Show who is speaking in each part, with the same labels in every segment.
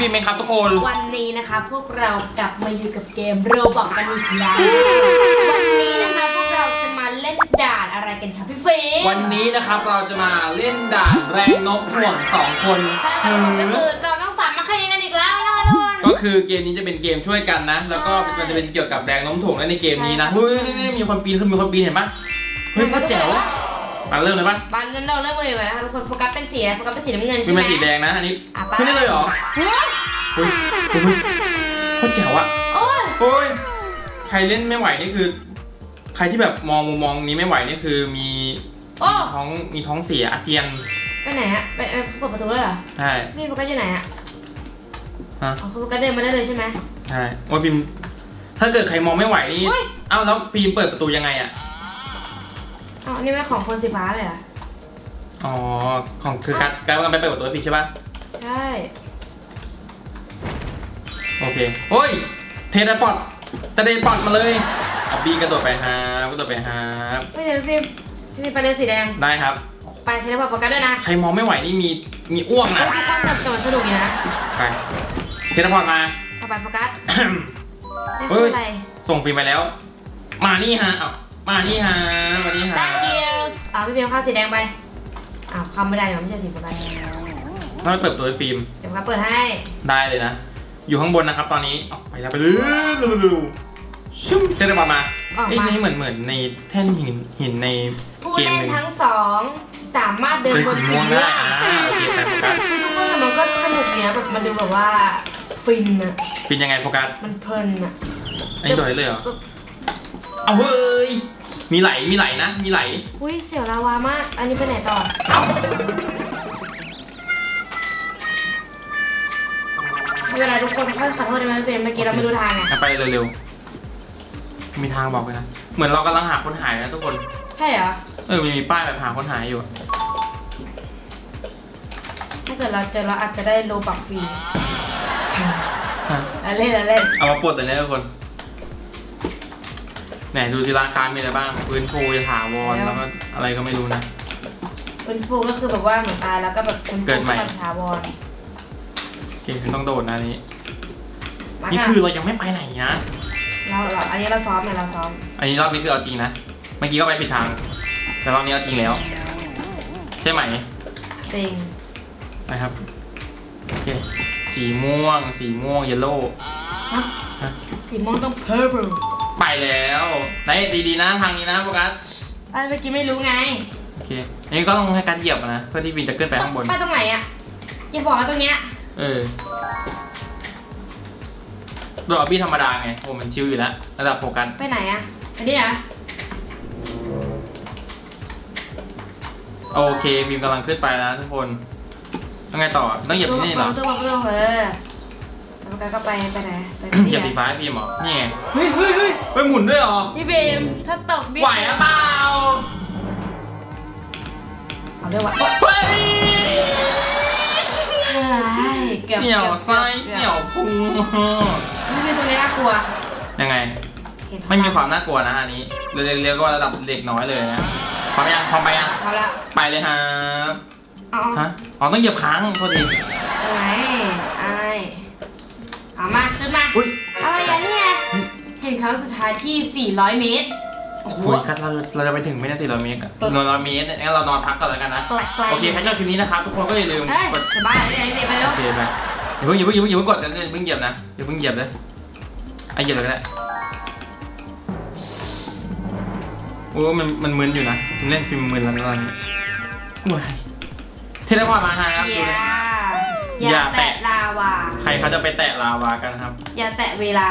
Speaker 1: พี่ฟิล์มเองครับทุกคน
Speaker 2: วันนี้นะคะ พวกเรากลับมาอยู่กับเกมโรบอกกันอีกแล้ววันนี้นะคะพวกเราจะมาเล่นด่านอะไรกันคะพี่ฟิล์ม
Speaker 1: วันนี้นะครับเราจะมาเล่นด่านแรงนกห่วงสองคน
Speaker 2: ใช่ค่ะก็คือเราต้องสามมาคยกันอีกแล้วนะคะทุกคน
Speaker 1: ก็คือเกมนี้จะเป็นเกมช่วยกันนะ แล้วก็
Speaker 2: ใช่
Speaker 1: มันจะเป็นเกี่ยวกับแรงโน้มถ่วงและในเกมนี้นะ
Speaker 2: ใช่
Speaker 1: เฮ้ยนี่นี่มีคนปีนคือมีคนปีนเห็นปะเฮ้ยโคตรแจ๋ว มาเริ่มเลยปะ
Speaker 2: บ้านนั้นเราเริ่มกันเลยนะคะทุกคนโฟกัสเป็นสีอะไรโฟกัสเป็นสีน้ำเงิน
Speaker 1: คื
Speaker 2: ใช่
Speaker 1: อ
Speaker 2: ไหม
Speaker 1: มันสีแดงนะอันนี้
Speaker 2: อะไป
Speaker 1: ขึ้นได้เลยเหรอ
Speaker 2: เฮ้ย
Speaker 1: เฮ้ยเฮ้ยเฮ้ยโคตรแจ๋วอะ
Speaker 2: โอ้ย
Speaker 1: โอ้ยใครเล่นไม่ไหวนี่คือ ใครที่แบบมองมุมมองนี้ไม่ไหวนี่คือมี
Speaker 2: โอ้
Speaker 1: ท้องมีท้องเสียอาเจียน
Speaker 2: ไปไหนอะไปไปเปิดประตูแล้วเหรอ
Speaker 1: ใช่
Speaker 2: พี่โฟกัสอยู่ไหนอะ
Speaker 1: ฮะ
Speaker 2: อ๋อคือโฟกัสเดินมาได้เลยใช่ไหม
Speaker 1: ใช่โอ้ยฟิล์มถ้าเกิดใครมองไม่ไหวนี่
Speaker 2: อุ๊ย
Speaker 1: เอ้าแล้วฟิล์มเปิดประตูยังไงอะ
Speaker 2: อ๋อ นี่ไม่ของคนสีฟ้าเลยเหรอ
Speaker 1: อ๋อ ของคือการการกำลังไปเปิดประตูให้ฟิล์มใช่ปะ
Speaker 2: ใช่
Speaker 1: โอเคโอ้ย เทเลพอร์ตเทเลพอร์ตมาเลยเอาบีกระโดดไปฮาบกระโดดไปฮาบ
Speaker 2: ไม่เดี๋ยวพี่พี่มีประเด็นสีแดง
Speaker 1: ได้ครับ
Speaker 2: ไปเทเลพอร์ตโฟกัสด้วยนะ
Speaker 1: ใครมองไม่ไหวนี่มีมีอ้วง
Speaker 2: เฮ้
Speaker 1: นะ
Speaker 2: ยทุกคนจับจับมันสนุกอยู่นะ
Speaker 1: ไป เทเลพอร์ตมา
Speaker 2: ต่อไปโฟกัสนี่
Speaker 1: เฮ้
Speaker 2: คือยอะไร
Speaker 1: ส่งฟิล์มไปแล้ว มานี่ฮะเอา มานี่ฮะมานี่ฮะ
Speaker 2: thank you อ่าพี่เพียมข้าสีแดงไปอ้าวคำไม่ได้เดี๋ยวไม่ใช่สีโฟกัส
Speaker 1: ต้องไปเปิดประตูให้ฟิล์ม
Speaker 2: เดี๋ยวโฟกัสเปิดให้
Speaker 1: ได้เลยนะ อยู่ข้างบนนะครับตอนนี้เอาไปแล้วไปเร็วเร็วเร็วชุ่มเทเลพอร์ตมา
Speaker 2: ออก
Speaker 1: เอ้ย
Speaker 2: มา
Speaker 1: นี่เหมือนเหมือนในแท่นหินหินใน
Speaker 2: ผู้
Speaker 1: เกม
Speaker 2: เล่น
Speaker 1: หนึ่ง
Speaker 2: ทั้งสองสามารถเดิน
Speaker 1: เป็น
Speaker 2: บน
Speaker 1: สี
Speaker 2: สี
Speaker 1: ม่วง
Speaker 2: ม่ว
Speaker 1: ได้
Speaker 2: ง
Speaker 1: อ่าโอเคไปโฟกัส
Speaker 2: คือทุกคนแต่มันก็สนุกดีนะแบบมันดูแบบว่าฟินอะ
Speaker 1: เป็นยังไงโฟกัส
Speaker 2: มันเพลินอะ
Speaker 1: อันนี้โดดได้เลยเหรอ เอาเฮ้ย มีไหลมีไหลนะ มีไหล
Speaker 2: อุ้ยเสียวลาวามาก อันนี้ไปไหนต่อ
Speaker 1: เอ้า
Speaker 2: ไม่เป็นไรทุกคนค่อยขอโทษได้ไหมพี่เพียมเมื่อกี้เราไม่รู้ทางไง
Speaker 1: งั้นไปเร็วๆ มีทางบอกเลยนะ เหมือนเรากำลังหาคนหายนะทุกคน
Speaker 2: ใช่เหรอ
Speaker 1: เออมันมีป้ายแบบหาคนหายอยู่อะ
Speaker 2: ถ้าเกิดเราเจอเราอาจจะได้โลบักฟรี
Speaker 1: ฮะ
Speaker 2: เราเล่นเราเล่น
Speaker 1: เอามาปลดเลยนะทุกคน ไหนดูที่ร้านค้ามีอะไรบ้างพื้นฟูยถาวรแล้วก็อะไรก็ไม่รู้นะ
Speaker 2: เป็นฟูก็คือแบบว่าเหมือนตายแล้วก็แบบเป็นฟู
Speaker 1: เกิดใหม่
Speaker 2: ขึ้นมาถาวร
Speaker 1: โอเคต้องโดดนะอันนี้
Speaker 2: มา
Speaker 1: นี่
Speaker 2: ค่ะ
Speaker 1: คือเรายังไม่ไปไหนนะ
Speaker 2: เราเราอันนี้เราซ้อมเนี่ยเราซ้อม
Speaker 1: อันนี้รอบนี้คือเอาจริงนะ เมื่อกี้ก็ไปผิดทาง แต่รอบนี้เอาจริงแล้ว ใช่ไหม
Speaker 2: จริง
Speaker 1: นะครับ โอเค สีม่วง สีม่วง เยลโล่
Speaker 2: ฮะสีม่วงต้อง purple
Speaker 1: ไปแล้วได้ดีๆนะทางนี้นะโฟกัส
Speaker 2: อันเมื่อกี้ไม่รู้ไง
Speaker 1: โอเคอันนี้ก็ต้องให้การเหยียบนะเพื่อที่วินจะขึ้นไปข้างบน
Speaker 2: ไปตรงไหนอะอย่าบอกว่าตรงเนี้ย
Speaker 1: เออโดดออบบี้ธรรมดาไงโอ้มันชิวอยู่แล้วระดับโฟกัส
Speaker 2: ไปไหนอะอันนี้เหรอ
Speaker 1: โอเคฟิล์มกำลังขึ้นไปแล้วทุกคนต้องไงต่อต้องเหยียบที่นี่เหรอ
Speaker 2: ตัวตัวตัวเออแล้ว ก็ก็ไปไปไหนไป
Speaker 1: เหยียบสีฟ้าให้ฟิล์มเหรอนี่ไง
Speaker 2: เฮ้ยเฮ้ยเฮ้ย
Speaker 1: เฮ้ยหมุนด้วยเหรอ
Speaker 2: พี่เบมถ้าตกบิ๊ก
Speaker 1: ไหวหรือเปล่า
Speaker 2: เอาด้วยวะ
Speaker 1: เฮ้ย
Speaker 2: เฮ้ยกือบ
Speaker 1: เสี่ยว
Speaker 2: กือบ
Speaker 1: ไส้
Speaker 2: กือบ
Speaker 1: เสี่ยวพุง
Speaker 2: ไม่เป็นตรงนี้น่ากลัว
Speaker 1: ยังไง
Speaker 2: เห็น
Speaker 1: ไม่มีความน่ากลัวนะอันนี้เรียกเรียกว่าระดับเด็กน้อยเลยนะพร้อมยังพร้อมไปยัง
Speaker 2: เขาละ
Speaker 1: ไปเลยฮะ
Speaker 2: เอา
Speaker 1: ฮะ อ๋อต้องเหยียบค้างโทษที
Speaker 2: เอาไงไอเอา มาขึ้นมา
Speaker 1: อุ้ย
Speaker 2: อะไรอะนี่ไงเห็นครั้งสุดท้ายที่ 400 เมตร โอ้โห
Speaker 1: โอ้ยกัดเราเราจะไปถึงไม่ได้สี่ร้อยเมตรอะนอนร้อยเมตรเนี่ยงั้นเรานอนพักก่อนแล้วกันนะ
Speaker 2: แปลกๆ
Speaker 1: โอเคใครชอบคลิปนี้นะครับทุกคนก็อย่าลืม
Speaker 2: เฮ้ย
Speaker 1: กด
Speaker 2: จะบ้าไอ้ไอ้ไปเร็ว
Speaker 1: โอเคไปอย่าเพิ่งอย่าเพิ่งอย่าเพิ่งอย่าเพิ่งกดนะอย่าเพิ่งเหยียบนะอย่าเพิ่งเหยียบเลยไอ้เหยียบเลยก็ได้โอ้มันมันมึนอยู่นะมันเล่นฟิล์มมึนแล้วตอนนี้โอ้ยเทเลพอร์ตมาฮะครับ
Speaker 2: อ
Speaker 1: ดู
Speaker 2: ย่า
Speaker 1: นะ
Speaker 2: อ
Speaker 1: อย่า
Speaker 2: ย่า
Speaker 1: แตะ
Speaker 2: แตะลาวา
Speaker 1: ใครเขาจะไปแตะลาวากันครับ
Speaker 2: อย่าแตะเวลา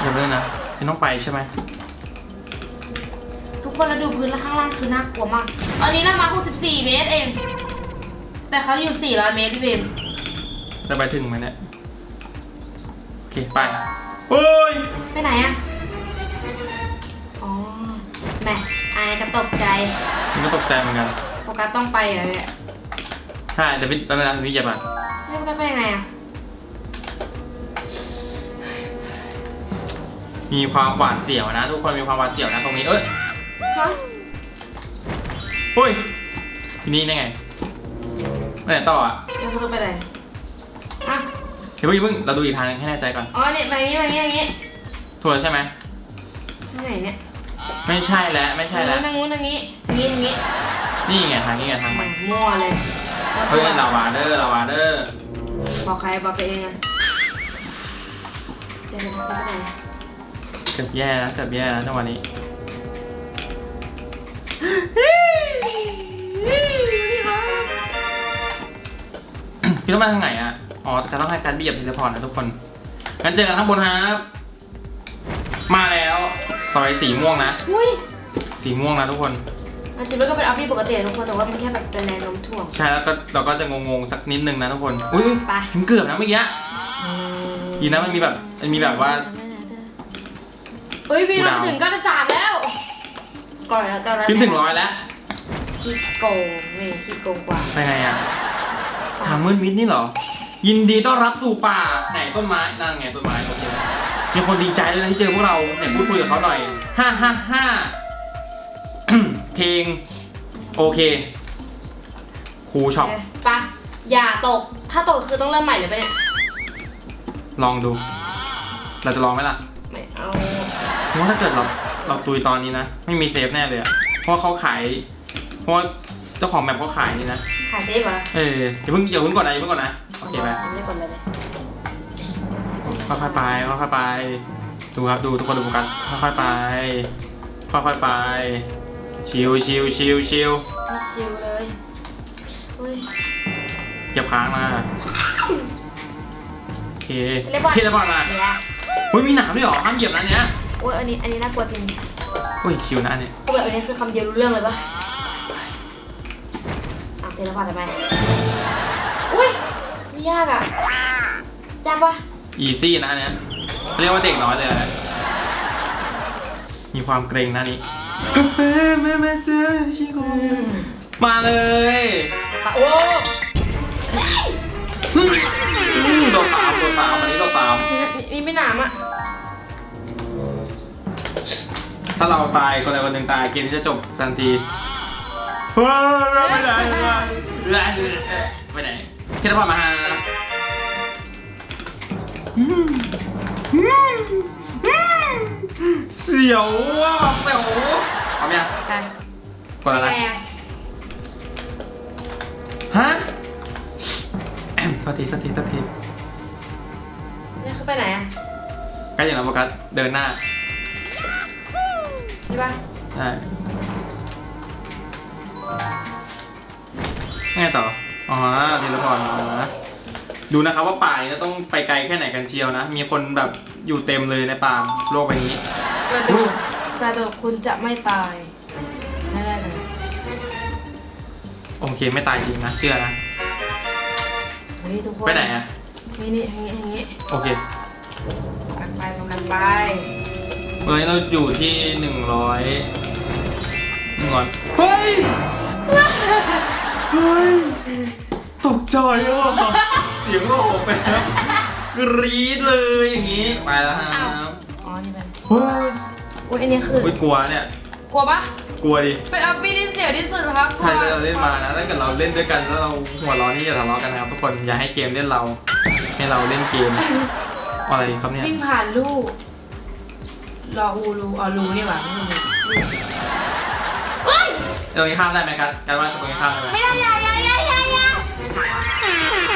Speaker 1: อย่าเพิ่งนะจะต้องไปใช่ไหม
Speaker 2: ทุกคนเราดูพื้นแล้วข้างล่างคือน่ากลัวมาก ตอนนี้เรามา 64 เมตรเอง แต่เขาอยู่ 400 เมตรพี่เบม
Speaker 1: จะไปถึงไหมเนี่ย โอเค ไปโอ้ย
Speaker 2: ไปไหนอะอ๋อแหม่อายก็ตกใจ
Speaker 1: มันก็ตกใจเหมือนกัน
Speaker 2: โฟกัสต้องไปเหรอเนี่ย
Speaker 1: ใช่เดี๋ยวพี่ตอนนั้นพี่เหยียบอะ
Speaker 2: แล้วโฟกัสไปยังไงอะ
Speaker 1: มีความหวาดเสียวนะ ทุกคนมีความหวาดเสียวนะตรงนี้เอ้ย
Speaker 2: ฮะ
Speaker 1: เฮ้ยทีนี้ได้ไงไปไหนต่ออะ
Speaker 2: แล้วเขาต้องไปไหนอะ
Speaker 1: เดี๋ยวเพิ่งอย่าเพิ่งเราดูอีกทางหนึงให้แน่ใจก่อน
Speaker 2: อ๋อเนี่ยไปอย่างนี้ไปอย่างนี้อย่างนี้
Speaker 1: ถูกแล้วใช่ไหม
Speaker 2: ทางไหนเนี่ย
Speaker 1: ไม่ใช่แล้วไม่ใช่แล้ว
Speaker 2: ทางนู้นทางนี้ทางนี้ทางนี้
Speaker 1: นี่ไงทางนี้ไงทางใหม่
Speaker 2: มั่วเลยมั่ว
Speaker 1: เฮ้
Speaker 2: ตั
Speaker 1: ยวลาวาเดอร์ลาวาเดอร์
Speaker 2: บอกใครบอกตัวเองอะเดี๋ยวจะไปไหน
Speaker 1: เกือบแย่แล้วเกือบแย่แล้วจังหวะนี้พี่ต้องมาทางไหนอะ อ๋อจะต้องให้การเบียบทีละพอร์ตนะทุกคนงั้นเจอกันข้างบนครับมาแล้วซอยสีม่วงนะ
Speaker 2: อุ้ย
Speaker 1: สีม่วงนะทุกคน
Speaker 2: อาจจะมันก็เป็นออฟฟี่ปกตินะทุกคนแต่ว่ามันแค่แบบเป็นแรงโน้มถ่วง
Speaker 1: ใช่แล้วก็เราก็จะงงๆสักนิดนึงนะทุกคน อุ้ย
Speaker 2: ไป
Speaker 1: ถึงเกือบนะเมื่อกี้ดีนะมันมีแบบมันมีแบบว่า
Speaker 2: เฮ้ยพี่
Speaker 1: กู
Speaker 2: เรา
Speaker 1: ดาว
Speaker 2: ถึงก็จะจ่ายแล้ว ก่อนแล้วกันแล้ว
Speaker 1: ขึ้นถึงร้อยแล้ว
Speaker 2: ขี้โกงนี่ขี้โกงกว่า
Speaker 1: ไปไงอะทางมืดมิดนี่เหรอ ยินดีต้อนรับสู่ป่าไหนต้นไม้นั่นไงต้นไม้โอเคมีคนดีใจเลยนะที่เจอพวกเราไหนพูดคุยกับเขาหน่อยห้าห้าห้า เพลง โอเคครูช็อป
Speaker 2: ไปอย่าตก ถ้าตกคือต้องเริ่มใหม่เลยปะเนี่ย
Speaker 1: ลองดู เราจะลองไหมล่ะ
Speaker 2: ไม่เอา
Speaker 1: เพราะว่าถ้าเกิดเราเราตุยตอนนี้นะ ไม่มีเซฟแน่เลยอะเพราะว่าเขาขาย เพราะว่าเจ้าของแมปเขาขายนี่นะ
Speaker 2: ขายเซฟเหรอ
Speaker 1: เอออย่าเพิ่งอย่าเพิ่งกดนะอย่าเพิ่งกดนะโอเคไหม
Speaker 2: ยังไม่กดเลยเลย
Speaker 1: ค่อยๆไปค่อยๆไป ดูครับดูทุกคนดูโฟกัสค่อยๆไปค่อยๆไป ชิวชิวชิวชิว
Speaker 2: ไม่ชิวเลยเฮ้ย
Speaker 1: เก็บค้างมาโอเค
Speaker 2: เรียบร้อย
Speaker 1: ที่เรียบร้อยมา
Speaker 2: เนี่ย
Speaker 1: เฮ้ยมีหนามด้วยเหรอห้ามเหยียบนะเนี้ย
Speaker 2: โอ้ยอันนี้อันนี้น่ากลัวจริง
Speaker 1: เฮ้ยชิวนะอันเนี่ย
Speaker 2: คือแบบอันนี้คือคำเดียวรู้เรื่องเลยปะอะเทเลพอร์ตทำไมอุ้ยไม่ยากอะยากปะ
Speaker 1: อีซี่นะอันเนี้ยเรียกว่าเด็กน้อยเลยอะ มีความเกรงนะนี้แม่แม่เสือชิโกมาเลย
Speaker 2: โอ้
Speaker 1: อืมโดนตามโดนตามอันนี้โดนตาม
Speaker 2: นี่ไม่หนามอะ
Speaker 1: ถ้าเราตายคนใดคนหนึ่งตายเกมนี้จะจบทันทีเฮ้ยไปไหนไปไหนไปไหนคิดว่ามาหาอืมอืมอืมเสียวว่ะเสียวพร้อมยัง
Speaker 2: กัน
Speaker 1: กดแล้วนะ
Speaker 2: ไงอะ
Speaker 1: ฮะแอมโทษทีโทษทีโทษที
Speaker 2: นี่คือไปไหนอะ
Speaker 1: ใกล้อย่างเราโฟกัสเดินหน้า
Speaker 2: ใช่ปะ
Speaker 1: ได้ไงต่อ อ๋อทีละพรอ๋อดูนะครับว่าป่านี้จะต้องไปไกลแค่ไหนกันเชียวนะ มีคนแบบอยู่เต็มเลยในป่าโลกใบนี้
Speaker 2: กระโดดกระโดดคุณจะไม่ตายแน่ๆเลย
Speaker 1: โอเคไม่ตายจริงนะเชื่อนะ
Speaker 2: เฮ้ยทุกคน
Speaker 1: ไปไหนอะ
Speaker 2: นี่นี่ทางนี้ทางนี้
Speaker 1: โอเค
Speaker 2: กำลังไปกำลังไป
Speaker 1: เฮ้ยเราอยู่ที่หนึ่งร้อยหนึ่งร้อยเฮ้ยเฮ้ยตกใจอะเสียงโหไปแล้วกรี๊ดเลยอย่างนี้ไปแล้วค
Speaker 2: อ้า
Speaker 1: รั
Speaker 2: ว
Speaker 1: บ
Speaker 2: อ๋อนี่เป็น
Speaker 1: เฮ้ย
Speaker 2: อุ้ยอันนี้คือ
Speaker 1: อุ๊ยกลัวเนี่ย
Speaker 2: กลัวปะ
Speaker 1: กลัวดิ
Speaker 2: เป็นออฟฟี่ที่เสียวที่สุดครับ
Speaker 1: ใช่เลยเราเล่นมานะถ้าเกิดเราเล่นด้วยกันแล้วเราหัวเร้อนนี่อย่าทะเลาะกันนะครับทุกคนอย่าให้เกมเล่นเรา ให้เราเล่นเกม อะไรครับเนี่ย
Speaker 2: วิ่งผ่านลูกรออูรูอ๋อรูนี่หว่าไม่ใช่รูเฮ้ย
Speaker 1: ตรงนี้ข้ามได้ไหมครับการว่าตรงนี้ข้ามได้ไหม
Speaker 2: ไม่ได้อยาอยาอยาอยาอยา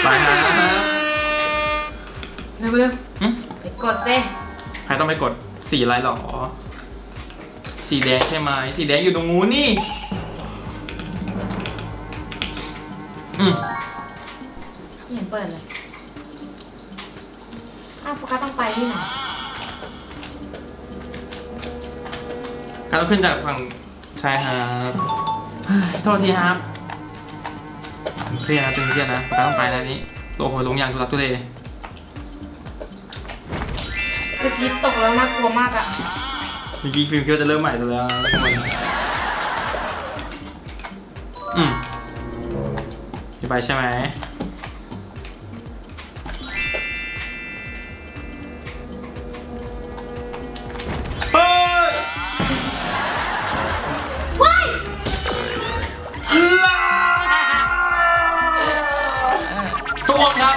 Speaker 1: ไปฮะ
Speaker 2: เร็วเร็ว
Speaker 1: หึ
Speaker 2: ไปกดเซ่
Speaker 1: ใครต้องไปกดสีอะไรหรอ สีแดงใช่ไหมสีแดงอยู่ตรงนู้นนี่อืม
Speaker 2: ไม่เห็นเปิดเลยอ้าวโฟกัสต้องไปที่ไหน
Speaker 1: การต้องขึ้นจากฝั่งชายหาดเฮ้ยโทษทีครับเครียดนะตึงเครียดนะการต้องไปนะนี้โอ้โหลงอย่างทุลักทุเล
Speaker 2: เมื่อกี้ตกแล้วน่ากลัวมากอะ
Speaker 1: เมื่อกี้ฟิล์มคิดว่าจะเริ่มใหม่แล้วนะทุกคนอืมจะไปใช่ไหมเฮ้ย
Speaker 2: ว้าย
Speaker 1: ลาทุกคนครับ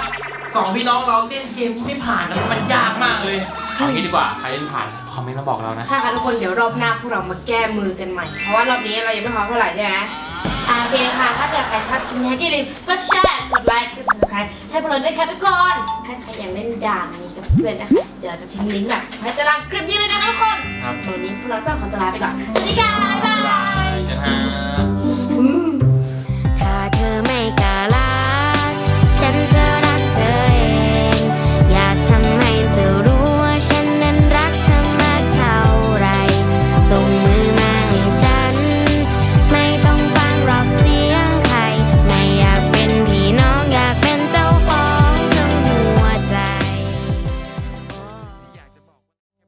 Speaker 1: สสองพี่น้องเราเล่นเกมนี้ไม่ผ่านนะมันยากมากเลย เอางี้ดีกว่าใครเล่นผ่านคอมเมนต์มาบอกเรานะ
Speaker 2: ใช่ค่ะทุกคนเดี๋ยวรอบหน้าพวกเรามาแก้มือกันใหม่ เพราะว่ารอบนี้เรายังไม่พร้อมเท่าไหร่ใช่ไหมโอเคค่ะ ถ้าเกิดใครชอบคลิปนี้ก็อย่าลืมกดแชร์กดไลค์กด subscribe ให้พวกเราด้วยค่ะทุกคนถ้าใครอยากเล่นด่านนี้กับเพื่อนนะเดี๋ยวจะทิ้งลิงก์แบบไว้ใต้ตารางคลิปนี้เลยนะทุกคน
Speaker 1: ครับ
Speaker 2: ตอนนี้พวกเราต้องขอตัวลาไปก่อนสวัสดีค่ะบ๊ายบาย
Speaker 1: จะหา
Speaker 3: ถ้าเธอไม่กล้า